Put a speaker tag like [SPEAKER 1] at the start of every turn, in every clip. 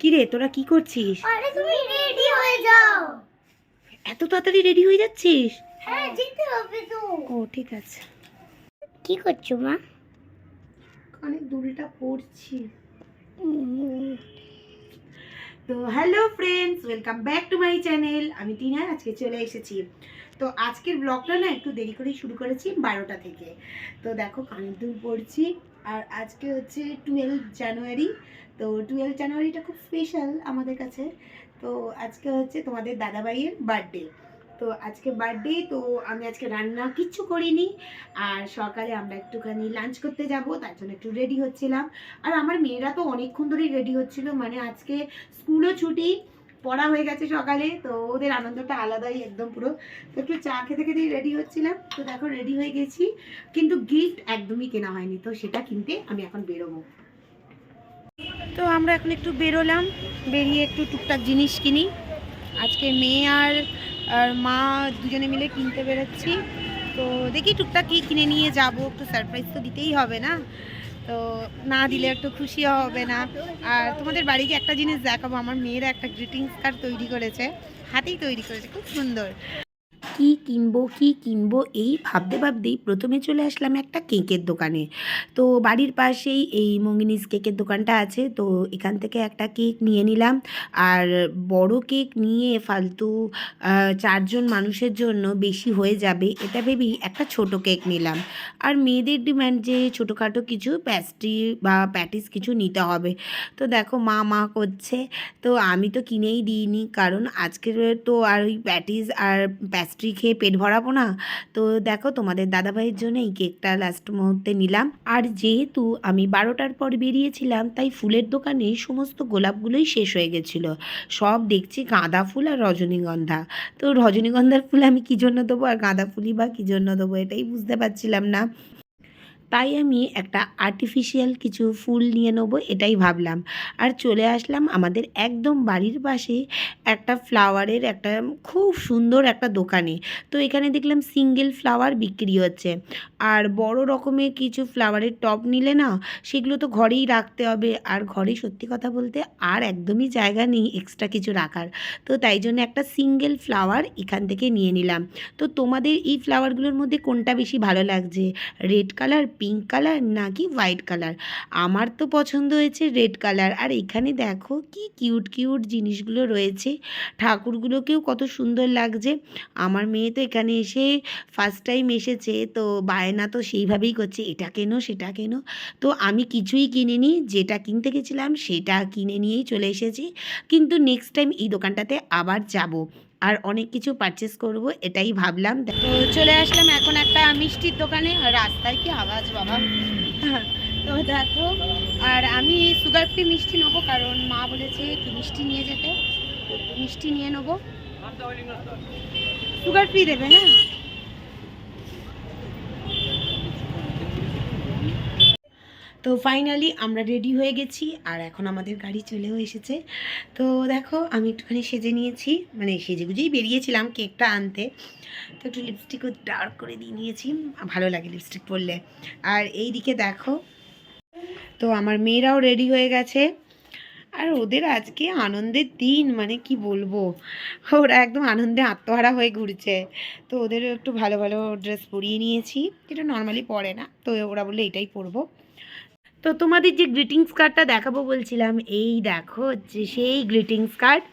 [SPEAKER 1] কি রে তোরা কি করছিস?
[SPEAKER 2] আরে তুমি রেডি হয়ে যাও।
[SPEAKER 1] এত তাড়াতাড়ি রেডি হয়ে যাচ্ছিস?
[SPEAKER 2] হ্যাঁ যেতে হবে তো।
[SPEAKER 1] ও ঠিক আছে।
[SPEAKER 2] কি করছ মা?
[SPEAKER 1] অনেক দুলটা পড়ছি। তো hello friends welcome back to my channel আমি টিনা আজকে চলে এসেছি। তো আজকের ব্লগটা না একটু দেরি করেই শুরু করেছি বারোটা থেকে। তো দেখো কানের দুল পড়ছি। আর আজকে হচ্ছে টুয়েলভ জানুয়ারি তো টুয়েলভ জানুয়ারিটা খুব স্পেশাল আমাদের কাছে। তো আজকে হচ্ছে তোমাদের দাদাভাইয়ের বার্থডে তো আজকে বার্থডে তো আমি আজকে রান্না কিচ্ছু করিনি। আর সকালে আমরা একটুখানি লাঞ্চ করতে যাব, তার জন্য একটু রেডি হচ্ছিলাম। আর আমার মেয়েরা তো অনেকক্ষণ ধরেই রেডি হচ্ছিল মানে আজকে স্কুলও ছুটি পড়া হয়ে গেছে সকালে, তো ওদের আনন্দটা আলাদাই একদম পুরো। তো একটু চা খেতে খেতেই রেডি হচ্ছিলাম। তো দেখো রেডি হয়ে গেছি, কিন্তু গিফট একদমই কেনা হয়নি, তো সেটা কিনতে আমি এখন বেরোবো। তো আমরা এখন একটু বেরোলাম, বেরিয়ে একটু টুকটাক জিনিস কিনি। আজকে মেয়ে আর আর মা দুজনে মিলে কিনতে বেরোচ্ছি। তো দেখি টুকটাক কি কিনে নিয়ে যাব, একটু সারপ্রাইজ তো দিতেই হবে না? তো না দিলে একটু খুশি হবে না। আর তোমাদের বাড়িকে একটা জিনিস দেখাবো, আমার মেয়েরা একটা গ্রিটিংস কার্ড তৈরি করেছে, হাতেই তৈরি করেছে, খুব সুন্দর। কি কিনবো কি কিনবো, এই ভাবতে ভাবতেই প্রথমে চলে আসলাম একটা কেকের দোকানে। তো বাড়ির পাশেই এই মঙ্গিনিস কেকের দোকানটা আছে, তো এখান থেকে একটা কেক নিয়ে নিলাম। আর বড় কেক নিয়ে ফালতু চারজন মানুষের জন্য বেশি হয়ে যাবে, এটা ভেবেই একটা ছোট কেক নিলাম। আর মেয়েদের ডিমান্ড যে ছোটোখাটো কিছু প্যাস্ট্রি বা প্যাটিস কিছু নিতে হবে। তো দেখো মা মা করছে, তো আমি তো কিনেই দিইনি, কারণ আজকের তো আর ওই প্যাটিস আর প্যাস্ট্রি খেয়ে পেট ভরাবো না? তো দেখো তোমাদের দাদাভাইয়ের জন্য এই কেকটা লাস্ট মুহূর্তে নিলাম। আর যেহেতু আমি বারোটার পর বেরিয়েছিলাম, তাই ফুলের দোকানে সমস্ত গোলাপগুলোই শেষ হয়ে গেছিল। সব দেখছি গাঁদা ফুল আর রজনীগন্ধা। তো রজনীগন্ধার ফুল আমি কী জন্য দেবো? আর গাঁদা ফুলই বা কী জন্য দেবো? এটাই বুঝতে পারছিলাম না। তাই আমি একটা আর্টিফিশিয়াল কিছু ফুল নিয়ে নেব, এটাই ভাবলাম। আর চলে আসলাম আমাদের একদম বাড়ির পাশে একটা ফ্লাওয়ারের একটা খুব সুন্দর একটা দোকানে। তো এখানে দেখলাম সিঙ্গেল ফ্লাওয়ার বিক্রি হচ্ছে। আর বড় রকমের কিছু ফ্লাওয়ারের টব নিলে না, সেগুলো তো ঘরেই রাখতে হবে। আর ঘরে সত্যি কথা বলতে আর একদমই জায়গা নেই এক্সট্রা কিছু রাখার। তো তাই জন্য একটা সিঙ্গেল ফ্লাওয়ার এখান থেকে নিয়ে নিলাম। তো তোমাদের এই ফ্লাওয়ারগুলোর মধ্যে কোনটা বেশি ভালো লাগছে? রেড কালার পিঙ্ক কালার নাকি হোয়াইট কালার আমার তো পছন্দ হয়েছে রেড কালার আর এখানে দেখো কি কিউট কিউট জিনিসগুলো রয়েছে। ঠাকুরগুলোকেও কত সুন্দর লাগছে। আমার মেয়ে তো এখানে এসে ফার্স্ট টাইম এসেছে, তো বায়না তো সেইভাবেই করছে, এটা কেনো, সেটা কেনো? তো আমি কিছুই কিনিনি, যেটা কিনতে গেছিলাম, সেটা কিনে নিয়েই চলে এসেছি। কিন্তু নেক্সট টাইম এই দোকানটাতে আবার যাব। আর অনেক কিছু পারচেস করব, এটাই ভাবলাম। তো চলে আসলাম এখন একটা মিষ্টির দোকানে। আর রাস্তায় কি আওয়াজ, বাবা? তো দেখো, আর আমি সুগার ফ্রি মিষ্টি নেব, কারণ মা বলেছে একটু মিষ্টি নিয়ে যেতে। মিষ্টি নিয়ে নেব। সুগার ফ্রি দেবে হ্যাঁ তো ফাইনালি আমরা রেডি হয়ে গেছি, আর এখন আমাদের গাড়ি চলেও এসেছে। তো দেখো, আমি একটুখানি সেজে নিয়েছি মানে সেজে গুজেই বেরিয়েছিলাম কেকটা আনতে। তো একটু লিপস্টিকও ডার্ক করে দিয়ে নিয়েছি, ভালো লাগে লিপস্টিক পরলে। আর এই দিকে দেখো, তো আমার মেয়েরাও রেডি হয়ে গেছে। আর ওদের আজকে আনন্দের দিন মানে কি বলব? ওরা একদম আনন্দে আত্মহারা হয়ে ঘুরছে। তো ওদেরও একটু ভালো ভালো ড্রেস পরিয়ে নিয়েছি, যেটা নর্মালি পরে না। তো ওরা বললে, এটাই পরবো। তো তোমাদের যে গ্রিটিংস কার্ডটা দেখাবো বলছিলাম, এই দেখো যে সেই গ্রিটিংস কার্ড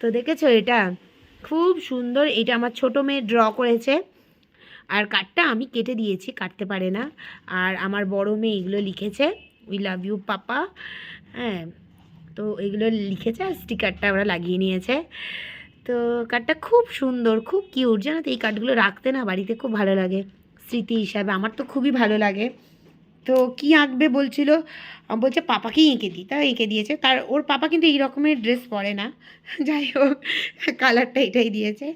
[SPEAKER 1] তো দেখেছ এটা? খুব সুন্দর, এটা আমার ছোটো মেয়ে ড্র করেছে। আর কার্ডটা আমি কেটে দিয়েছি, কাটতে পারে না। আর আমার বড় মেয়ে এগুলো লিখেছে উই লাভ ইউ পাপা হ্যাঁ তো এগুলো লিখেছে আর স্টিকারটা ওরা লাগিয়ে নিয়েছে। তো কার্ডটা খুব সুন্দর, খুব কিউট জানো তো এই কার্ডগুলো রাখতে না বাড়িতে খুব ভালো লাগে। স্মৃতি হিসাবে, আমার তো খুবই ভালো লাগে। তো কি আঁকবে বলছিল? বলছে, পাপাকেই এঁকে দিই। তা এঁকে দিয়েছে। তার, ওর পাপা কিন্তু এই রকমের ড্রেস পরে না। যাই হোক কালারটা এটাই দিয়েছে।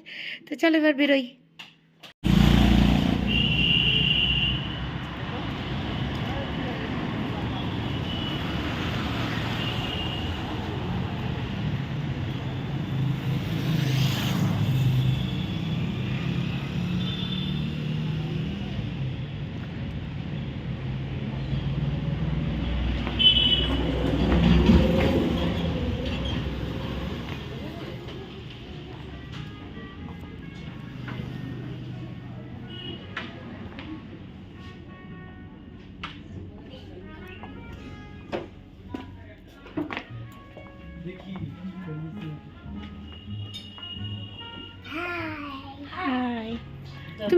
[SPEAKER 1] তো চলো এবার বেরোই।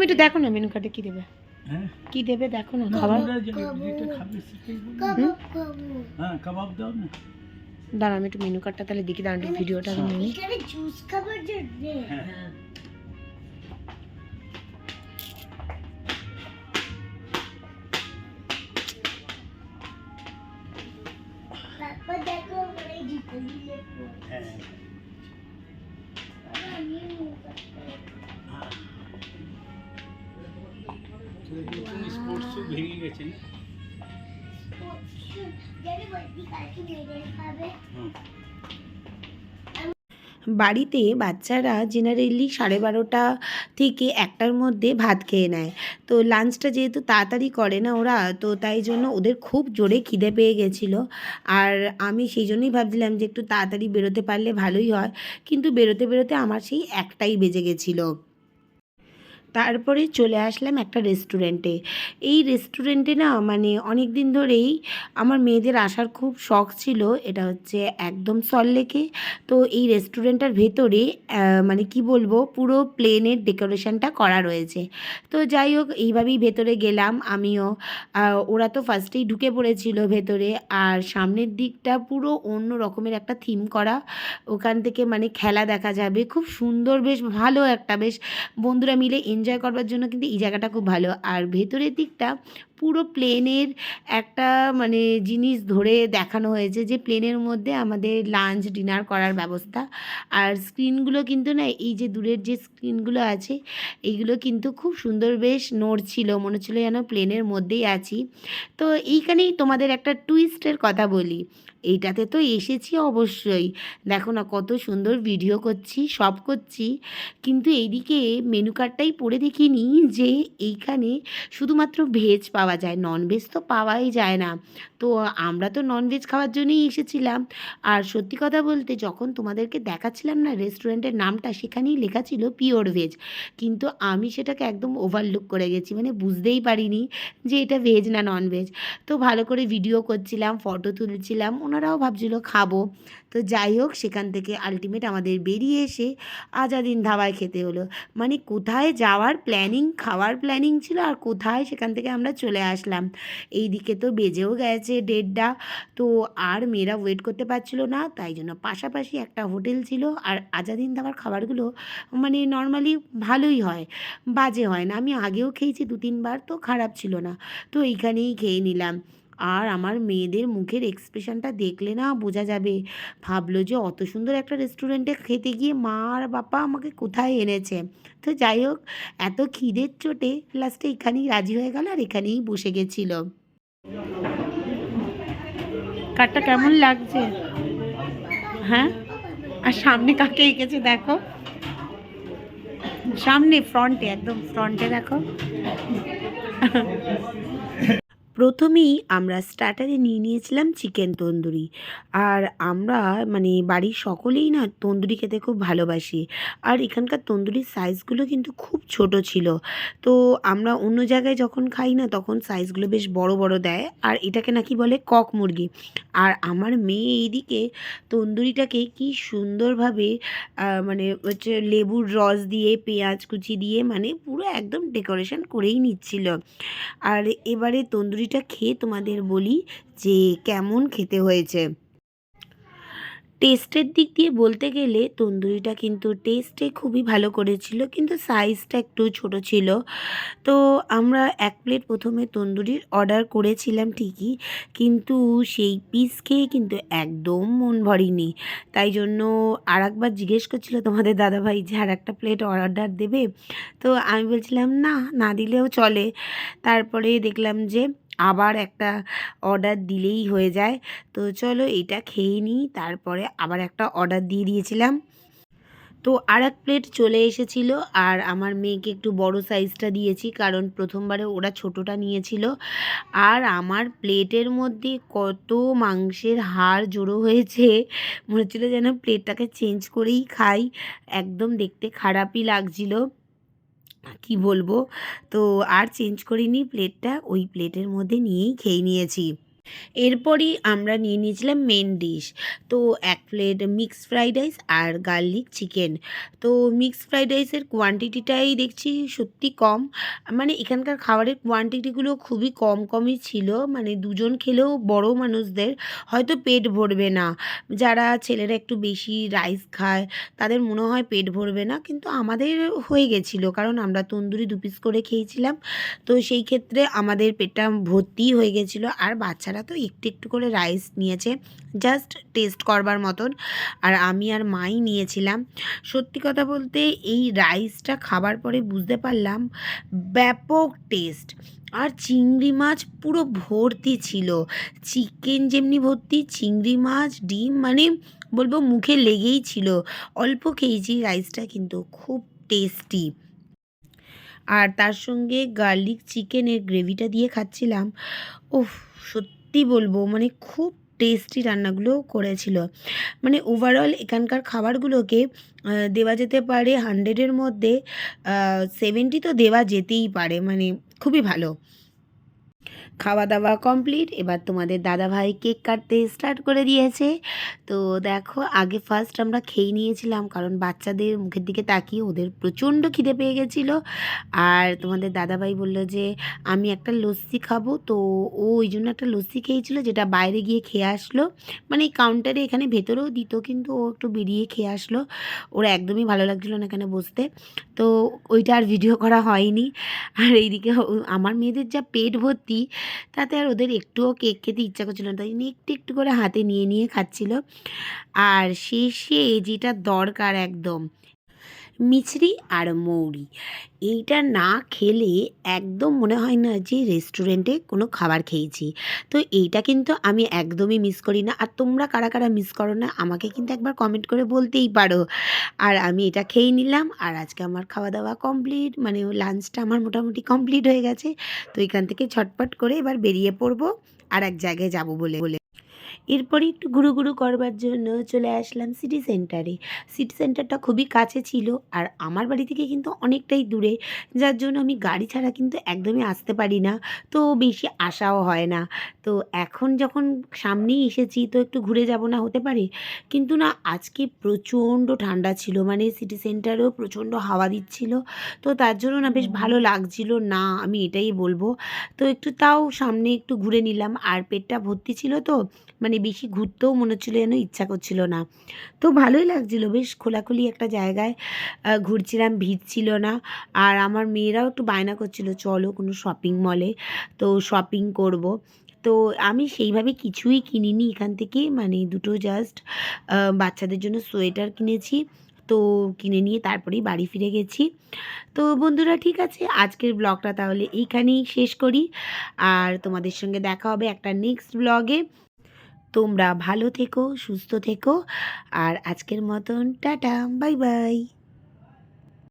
[SPEAKER 1] একটু দেখো না মেনু কার্ডে কি দেবে।
[SPEAKER 3] হ্যাঁ।
[SPEAKER 1] কি দেবে দেখো না। খাবার।
[SPEAKER 2] কাবাব
[SPEAKER 3] হ্যাঁ দাও না।
[SPEAKER 1] দাঁড়া আমি একটু মেনু কার্ডটা তাহলে দেখি দাঁড়া একটু ভিডিওটা আমি
[SPEAKER 2] জুস খাবার
[SPEAKER 1] বাড়িতে বাচ্চারা জেনারেলি সাড়ে বারোটা থেকে একটার মধ্যে ভাত খেয়ে নেয়। তো লাঞ্চটা যেহেতু তাড়াতাড়ি করে না ওরা, তো তাই জন্য ওদের খুব জোরে খিদে পেয়ে গেছিল। আর আমি সেই জন্যই ভাবছিলাম যে একটু তাড়াতাড়ি বেরোতে পারলে ভালোই হয়। কিন্তু বেরোতে বেরোতে আমার সেই একটাই বেজে গেছিল। তারপরে চলে আসলাম একটা রেস্টুরেন্টে এই রেস্টুরেন্টে না মানে অনেক দিন ধরেই আমার মেয়েদের আসার খুব শখ ছিল, এটা হচ্ছে একদম সল্লেকে তো এই রেস্টুরেন্টটার ভেতরে মানে কি বলব, পুরো প্লেনের ডেকোরেশনটা করা রয়েছে। তো যাই হোক, এইভাবেই ভেতরে গেলাম আমিও। ওরা তো ফার্স্টেই ঢুকে পড়েছিল ভেতরে, আর সামনের দিকটা পুরো অন্য রকমের একটা থিম করা। ওখান থেকে মানে খেলা দেখা যাবে, খুব সুন্দর, বেশ ভালো একটা, বেশ বন্ধুরা মিলে এনজয় করবার জন্য কিন্তু এই জায়গাটা খুব ভালো। আর ভেতরের দিকটা পুরো প্লেনের একটা মানে জিনিস ধরে দেখানো হয়েছে যে প্লেনের মধ্যে আমাদের লাঞ্চ, ডিনার করার ব্যবস্থা। আর স্ক্রিনগুলো কিন্তু না, এই যে দূরের যে স্ক্রিনগুলো আছে, এইগুলো কিন্তু খুব সুন্দর বেশ নড়ছিল, মনে হচ্ছিল যেন প্লেনের মধ্যেই আছি। তো এইখানেই তোমাদের একটা টুইস্টের কথা বলি। এইটাতে তো এসেছি অবশ্যই। দেখো না, কত সুন্দর ভিডিও করছি, সব করছি। কিন্তু এইদিকে মেনু কার্ডটাই পড়ে দেখিনি যে এইখানে শুধুমাত্র ভেজ পাওয়া যায়। নন ভেজ তো পাওয়াই যায় না। তো আমরা তো নন ভেজ খাওয়ার জন্যই এসেছিলাম। আর সত্যি কথা বলতে যখন তোমাদেরকে দেখাচ্ছিলাম না রেস্টুরেন্টের নামটা, সেখানেই লেখা ছিল পিওর ভেজ কিন্তু আমি সেটাকে একদম ওভারলুক করে গেছি। মানে বুঝতেই পারিনি যে এটা ভেজ না নন ভেজ তো ভালো করে ভিডিও করছিলাম ফটো তুলছিলাম, ওনারাও ভাবছিল খাব। তো যাই হোক, সেখান থেকে আলটিমেট আমাদের বেরিয়ে এসে আজাদিন ধাবায় খেতে হলো। মানে কোথায় যাওয়ার প্ল্যানিং খাওয়ার প্ল্যানিং ছিল আর কোথায় সেখান থেকে আমরা চলে আসলাম। এই দিকে তো বেজেও গেছে ডেটটা তো আর মেয়েরা ওয়েট করতে পারছিল না, তাই জন্য পাশাপাশি একটা হোটেল ছিল। আর আজাদিন দাবার খাবারগুলো মানে নর্মালি ভালোই হয়, বাজে হয় না। আমি আগেও খেয়েছি দু তিনবার তো খারাপ ছিল না। তো এইখানেই খেয়ে নিলাম। আর আমার মেয়েদের মুখের এক্সপ্রেশনটা দেখলে না বোঝা যাবে। ভাবলো যে অত সুন্দর একটা রেস্টুরেন্টে খেতে গিয়ে মা আর বাবা আমাকে কোথায় এনেছে? তো যাই হোক, এত খিদের চোটে লাস্টে এখানেই রাজি হয়ে গেল আর এখানেই বসে গেছিল। কারটা কেমন লাগছে? হ্যাঁ? আর সামনে কাকে এঁকেছে দেখো। সামনে ফ্রন্টে একদম ফ্রন্টে দেখো। প্রথমেই আমরা স্টার্টারে নিয়ে নিয়েছিলাম চিকেন তন্দুরি। আর আমরা মানে বাড়ির সকলেই না তন্দুরি খেতে খুব ভালোবাসি। আর এখানকার তন্দুরির সাইজগুলো কিন্তু খুব ছোট ছিল। তো আমরা অন্য জায়গায় যখন খাই না তখন সাইজগুলো বেশ বড় বড় দেয়। আর এটাকে নাকি বলে কক মুরগি। আর আমার মেয়ে এইদিকে তন্দুরিটাকে কি সুন্দরভাবে মানে হচ্ছে লেবুর রস দিয়ে, পেঁয়াজ কুচি দিয়ে মানে পুরো একদম ডেকোরেশন করেই নিচ্ছিল। আর এবারে তন্দুরিটা খেয়ে তোমাদের বলি যে কেমন খেতে হয়েছে। টেস্টের দিক দিয়ে বলতে গেলে তন্দুরিটা কিন্তু টেস্টে খুবই ভালো করেছিল, কিন্তু সাইজটা একটু ছোট ছিল। তো আমরা এক প্লেট প্রথমে তন্দুরির অর্ডার করেছিলাম ঠিকই, কিন্তু সেই পিস খেয়ে কিন্তু একদম মন ভরেনি। তাই জন্য আর একবার জিজ্ঞেস করছিল তোমাদের দাদাভাই যে আর একটা প্লেট অর্ডার দেবে? তো আমি বলছিলাম, না না দিলেও চলে। তারপরে দেখলাম যে আবার একটা অর্ডার দিলেই হয়ে যায়। তো চলো এটা খেয়ে নিই, তারপরে আবার একটা অর্ডার দিয়ে দিয়েছিলাম। তো আর এক প্লেট চলে এসেছিল, আর আমার মেয়েকে একটু বড় সাইজটা দিয়েছি, কারণ প্রথমবারে ওরা ছোটোটা নিয়েছিল। আর আমার প্লেটের মধ্যে কত মাংসের হাড় জড়ো হয়েছে, মনে হচ্ছিল যেন প্লেটটাকে চেঞ্জ করেই খাই। একদম দেখতে খারাপই লাগছিল। কি বলব? তো আর চেঞ্জ করিনি প্লেটটা ওই প্লেটের মধ্যে নিয়েই খেয়ে নিয়েছি। এরপরই আমরা নিয়ে নিয়েছিলাম মেন ডিশ তো এক প্লেট মিক্স ফ্রাইড রাইস আর গার্লিক চিকেন তো মিক্স ফ্রাইড রাইসের কোয়ান্টিটিটাই দেখছি সত্যি কম মানে এখানকার খাবারের কোয়ান্টিটিগুলো খুবই কম কমই ছিল মানে দুজন খেলেও বড় মানুষদের হয়তো পেট ভরবে না, যারা ছেলেরা একটু বেশি রাইস খায় তাদের মনে হয় পেট ভরবে না, কিন্তু আমাদের হয়ে গেছিল, কারণ আমরা তন্দুরি দু পিস করে খেয়েছিলাম, তো সেই ক্ষেত্রে আমাদের পেটটা ভর্তিই হয়ে গেছিল, আর বাচ্চারা তো একটু একটু করে রাইস নিয়েছে জাস্ট টেস্ট করবার মতন। আর আমি আর মাই নিয়েছিলাম। সত্যি কথা বলতে এই রাইসটা খাবার পরে বুঝতে পারলাম, ব্যাপক টেস্ট আর চিংড়ি মাছ পুরো ভর্তি ছিল। চিকেন যেমনি ভর্তি, চিংড়ি মাছ, ডিম মানে বলব মুখে লেগেই ছিল। অল্প খেয়েছি রাইসটা কিন্তু খুব টেস্টি আর তার সঙ্গে গার্লিক চিকেনের গ্রেভিটা দিয়ে খাচ্ছিলাম। ওফ সত্যি বলব মানে খুব টেস্টি রান্নাগুলো করেছিল। মানে ওভারঅল এখানকার খাবারগুলোকে দেওয়া যেতে পারে হান্ড্রেডের মধ্যে সেভেন্টি তো দেওয়া যেতেই পারে মানে খুবই ভালো। খাওয়া দাওয়া কমপ্লিট এবার তোমাদের দাদাভাই কেক কাটতে স্টার্ট করে দিয়েছে। তো দেখো, আগে ফার্স্ট আমরা খেয়ে নিয়েছিলাম, কারণ বাচ্চাদের মুখের দিকে তাকিয়ে ওদের প্রচণ্ড খিদে পেয়ে গেছিল। আর তোমাদের দাদাভাই বলল যে, আমি একটা লস্যি খাব। তো ও ওই জন্য একটা লস্যি খেয়েছিল, যেটা বাইরে গিয়ে খেয়ে আসলো। মানে কাউন্টারে এখানে ভেতরেও দিত, কিন্তু ও একটু বেরিয়ে খেয়ে আসলো। ওর একদমই ভালো লাগছিল না এখানে বসতে। তো ওইটা আর ভিডিও করা হয়নি। আর এইদিকে আমার মেয়েদের যা পেট ভর্তি তাতে আর ওদের একটুও কেক খেতে ইচ্ছা করছিল না। তাই একটু একটু করে হাতে নিয়ে নিয়ে খাচ্ছিল। আর শেষে যেটা দরকার একদম মিছরি আর মৌরি। এইটা না খেলে একদম মনে হয় না যে রেস্টুরেন্টে কোনো খাবার খেয়েছি। তো এইটা কিন্তু আমি একদমই মিস করি না। আর তোমরা কারা কারা মিস করো না, আমাকে কিন্তু একবার কমেন্ট করে বলতেই পারো। আর আমি এটা খেয়ে নিলাম, আর আজকে আমার খাওয়া দাওয়া কমপ্লিট মানে লাঞ্চটা আমার মোটামুটি কমপ্লিট হয়ে গেছে। তো এখান থেকে ছটপট করে এবার বেরিয়ে পড়ব, আর এক জায়গায় যাব বলে বলে। এরপরে একটু ঘুরু ঘুরু করবার জন্য চলে আসলাম সিটি সেন্টারে সিটি সেন্টারটা খুবই কাছে ছিল আর আমার বাড়ি থেকে কিন্তু অনেকটাই দূরে। যার জন্য আমি গাড়ি ছাড়া কিন্তু একদমই আসতে পারি না। তো বেশি আসাও হয় না। তো এখন যখন সামনেই এসেছি তো একটু ঘুরে যাব না হতে পারে। কিন্তু না আজকে প্রচণ্ড ঠান্ডা ছিল মানে সিটি সেন্টারেও প্রচণ্ড হাওয়া দিচ্ছিল। তো তার জন্য না বেশ ভালো লাগছিল। না আমি এটাই বলব। তো একটু তাও সামনে একটু ঘুরে নিলাম। আর পেটটা ভর্তি ছিল তো। মানে বেশি ঘুরতেও মনে হচ্ছিল যেন ইচ্ছা করছিল না। তো ভালোই লাগছিল, বেশ খোলাখুলি একটা জায়গায় ঘুরছিলাম, ভিড় ছিল না। আর আমার মেয়েরাও একটু বায়না করছিল, চলো কোনো শপিং মলে তো শপিং করব। তো আমি সেইভাবে কিছুই কিনিনি এখান থেকে মানে দুটো জাস্ট বাচ্চাদের জন্য সোয়েটার কিনেছি। তো কিনে নিয়ে তারপরেই বাড়ি ফিরে গেছি। তো বন্ধুরা, ঠিক আছে, আজকের ব্লগটা তাহলে এইখানেই শেষ করি। আর তোমাদের সঙ্গে দেখা হবে একটা নেক্সট ব্লগে তোমরা ভালো থেকো সুস্থ থেকো আর আজকের মতন টাটা বাই বাই।